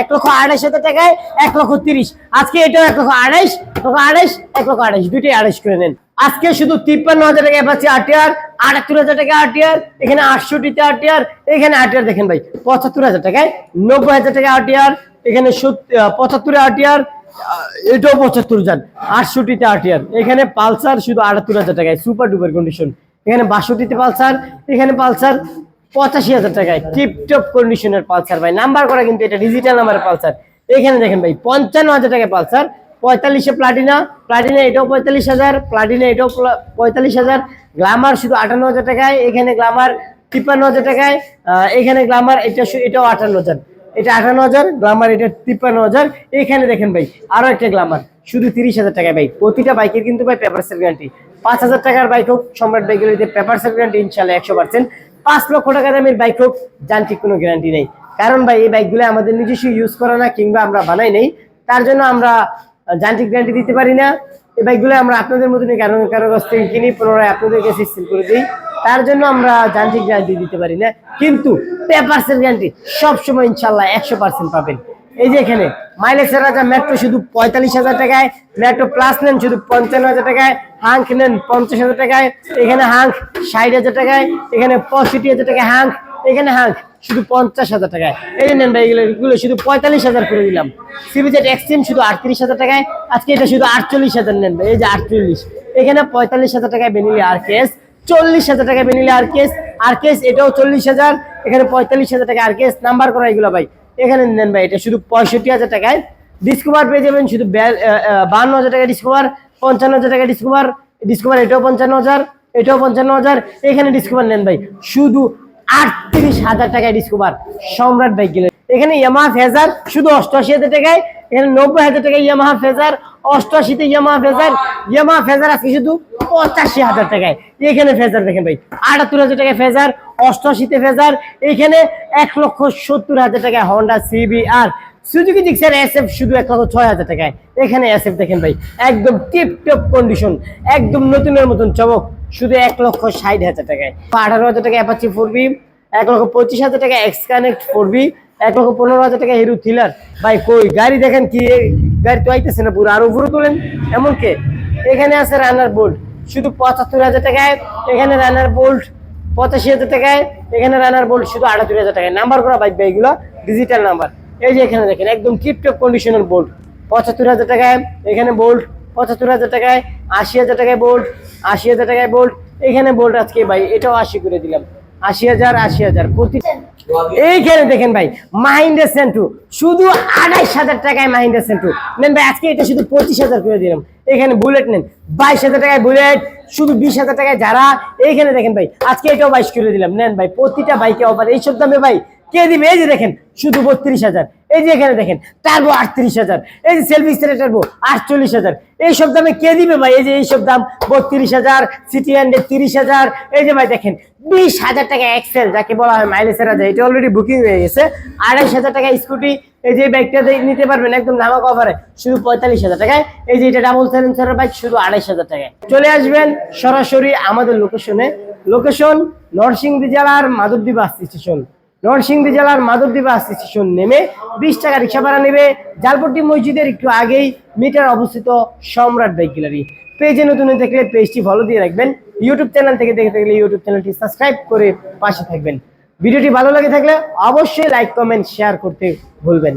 এক লক্ষ আড়াইশ হাজার টাকায় এক লক্ষ তিরিশ। আজকে এটাও এক লক্ষ আড়াইশ লক্ষ আড়াইশ, এক লক্ষ আড়াইশ। দুইটাই আড়াইশ করে নেন। আজকে শুধু তিপ্পান্ন হাজার টাকা পাচ্ছি আটিয়ার আটাত্তর হাজার টাকা আটিয়ার এখানে আটষট্টিতে আটিয়ার এখানে আটিয়ার দেখেন ভাই, পঁচাত্তর হাজার টাকায়, নব্বই হাজার টাকা আটিয়ার এখানে পঁচাত্তরে আটিয়ার এটাও পঁচাত্তর যান আটষট্টিতে আটিয়ার এখানে পালসার শুধু আটাত্তর হাজার টাকায় সুপার ডুপার কন্ডিশন এখানে বাষট্টিতে পালসার, এখানে পালসার পঁচাশি হাজার টাকায় টিপটপ কন্ডিশনের পালসার ভাই। নাম্বার করা কিন্তু এটা ডিজিটাল নাম্বারের পালসার। এখানে দেখেন ভাই, পঞ্চান্ন হাজার টাকায় পালসার। পঁয়তাল্লিশে প্লাটিনা প্লাটিনা এটাও পঁয়তাল্লিশ হাজার। প্লাটিনা এটাও পঁয়তাল্লিশ হাজার। গ্লামার শুধু আটান্ন হাজার টাকায়। এখানে গ্লামার তিপ্পান্ন হাজার টাকায়। এখানে গ্লামার এটা এটাও আটান্ন হাজার। এটা আটান্ন হাজার গ্লামার এটা তিপ্পান্ন হাজার। এখানে দেখেন ভাই, আরও একটা গ্লামার শুধু তিরিশ হাজার টাকায় ভাই। প্রতিটা বাইকের কিন্তু ভাই পেপার সেল গ্যারান্টি পাঁচ হাজার টাকার বাইক হোক, সম্রাট বাইকগুলিতে পেপার সেল গ্যারান্টি ইনশাল্লাহ একশো পার্সেন্ট পাঁচ লক্ষ টাকা দামের বাইক হোক যান্ত্রিক কোনো গ্যারান্টি নেই। কারণ ভাই, এই বাইকগুলো আমাদের নিজস্ব ইউজ করা না, কিংবা আমরা বানাই নেই। তার জন্য আমরা যান্ত্রিক গ্যারান্টি দিতে পারি না, এই বাইকগুলো আমরা আপনাদের মতন কারণ কারও কাছ থেকে কিনি, পুনরায় আপনাদের কাছে সেল করে দিই। তার জন্য আমরা যান্ত্রিক গ্যারান্টি দিতে পারি না, কিন্তু পেপারসের গ্যারান্টি সবসময় ইনশাল্লাহ একশো পার্সেন্ট পাবেন। এই যে এখানে মাইলেজের রাজা মেট্রো শুধু পঁয়তাল্লিশ হাজার টাকায় মেট্রো প্লাস নেন শুধু পঞ্চান্ন হাজার টাকায় হাঙ্ক নেন পঞ্চাশ হাজার টাকায়, এখানে হাঙ্ক ষাট হাজার টাকায়, এখানে পঁয়ষট্টি হাজার টাকায় হাঙ্ক এখানে হাঙ্ক শুধু পঞ্চাশ হাজার টাকায়। এই নেন ভাই, এগুলো শুধু পঁয়তাল্লিশ হাজার করে দিলাম। সিবিজেড এক্সট্রিম শুধু আটত্রিশ হাজার টাকায়, আজকে এটা শুধু আটচল্লিশ হাজার নেন ভাই, এই যে আটচল্লিশ। এখানে পঁয়তাল্লিশ হাজার টাকায় বেনিলি আর কেস চল্লিশ হাজার টাকায় বেনিলি আর কেস আর কেস এটাও চল্লিশ হাজার, এখানে পঁয়তাল্লিশ হাজার টাকা আর কেস নাম্বার করা এগুলো ভাই। এখানে নেন ভাই, এটা শুধু পঁয়ষট্টি হাজার টাকায় ডিসকভার পেয়ে যাবেন, শুধু বান্ন হাজার টাকা ডিসকভার পঞ্চান্ন হাজার টাকা ডিসকভার ডিসকভার এটাও পঞ্চান্ন হাজার, এটাও পঞ্চান্ন হাজার, এখানে ডিসকভার নেন ভাই, শুধু আটত্রিশ হাজার টাকায় ডিসকভার সম্রাট বাইক গেলেন। এখানে ইয়ামাহা ফেজার শুধু অষ্টআশি হাজার টাকায়, এখানে নব্বই হাজার টাকায় ইয়ামাহা ফেজার অষ্টআশিতে ইয়ামাহা ফেজার ইয়ামাহা ফেজার আছে শুধু পঁচাশি হাজার টাকায়। এখানে ফেজার দেখেন ভাই, আটাত্তর হাজার টাকায় ফেজার, অষ্টআশিতে ফেজার, এখানে এক লক্ষ সত্তর হাজার টাকায় Honda CB R Suzuki Gixxer SF শুধু এক লক্ষ ছয় হাজার টাকায়। এখানে এসএফ দেখেন ভাই, একদম টিপ টপ কন্ডিশন একদম নতুনের মতন চমক, শুধু এক লক্ষ ষাট হাজার টাকায়। আঠারো হাজার টাকা অ্যাপাচি ফোর বি এক লক্ষ পঁচিশ হাজার টাকা এক্স কানেক্ট ফোর বি এক লক্ষ পনেরো হাজার টাকা হিরো থ্রিলার ভাই, কই? গাড়ি দেখেন কি? গাড়ি তো আইতেছে না পুরো। আর উপরে তোলেন। এমন কে এখানে আছে রানার বোল্ট শুধু পঁচাত্তর হাজার টাকায় এখানে রানার বোল্ট পঁচাশি হাজার টাকায় এখানে রানার বোল্ট শুধু আটাত্তর হাজার টাকায়। নাম্বার করা বাইক এগুলো ডিজিটাল নাম্বার এই যে এখানে দেখেন, একদম টিপটপ কন্ডিশনের বোল্ট পঁচাত্তর হাজার টাকায় এখানে বোল্ট পঁচাত্তর হাজার টাকায় আশি হাজার টাকায় বোল্ট আশি হাজার টাকায় বোল্ট এখানে বোল্ট আজকে ভাই, এটাও আশি করে দিলাম। আশি হাজার আশি হাজার। প্রতি এইখানে দেখেন ভাই, মাহিন্দ্রা সেন্টু শুধু আড়াইশ হাজার টাকায় মাহিন্দ্রা সেন্টু নেন ভাই, আজকে এটা শুধু পঁচিশ হাজার করে দিলাম। এখানে বুলেট নেন, বাইশ হাজার টাকায় বুলেট শুধু বিশ হাজার টাকায় যারা এইখানে দেখেন ভাই, আজকে এটাও বাইশ করে দিলাম। নেন ভাই, প্রতিটা বাইকে অফার এইসব দামে ভাই কে দিবে? এই যে দেখেন, শুধু বত্রিশ হাজার। এই যে এখানে দেখেন টার্বো আটত্রিশ হাজার। এই যে সেলফি স্টারে টার্বো আটচল্লিশ হাজার। এইসব দামে কে দিবে ভাই? এই যে এইসব দাম, বত্রিশ হাজার সিটি হান্ড্রেড তিরিশ হাজার। এই যে ভাই দেখেন, বিশ হাজার টাকা এক্সেল যাকে বলা হয় মাইলেজের রাজা। এটা অলরেডি বুকিং হয়ে গেছে। আড়াইশ হাজার টাকা স্কুটি এই যে বাইকটা নিতে পারবেন একদম ধামাক অফারে শুধু পঁয়তাল্লিশ হাজার টাকায়। এই যে এটা ডাবল সাইলেন্সারের বাইক শুধু আড়াইশ হাজার টাকায়। চলে আসবেন সরাসরি আমাদের লোকেশনে লোকেশন নরসিংদী জেলার মাধবদী বাস স্টেশন নরসিংদী জেলার মাধবদী বাস স্টেশন নেমে বিশ টাকা রিক্সা ভাড়া নেবে। জালপট্টি মসজিদের একটু আগেই মিটার অবস্থিত সম্রাট বাইক গ্যালারি। পেজে নতুন হয়ে থাকলে পেজটি ফলো দিয়ে রাখবেন। ইউটিউব চ্যানেল থেকে দেখে থাকলে ইউটিউব চ্যানেলটি সাবস্ক্রাইব করে পাশে থাকবেন। ভিডিওটি ভালো লাগে থাকলে অবশ্যই লাইক কমেন্ট শেয়ার করতে ভুলবেন।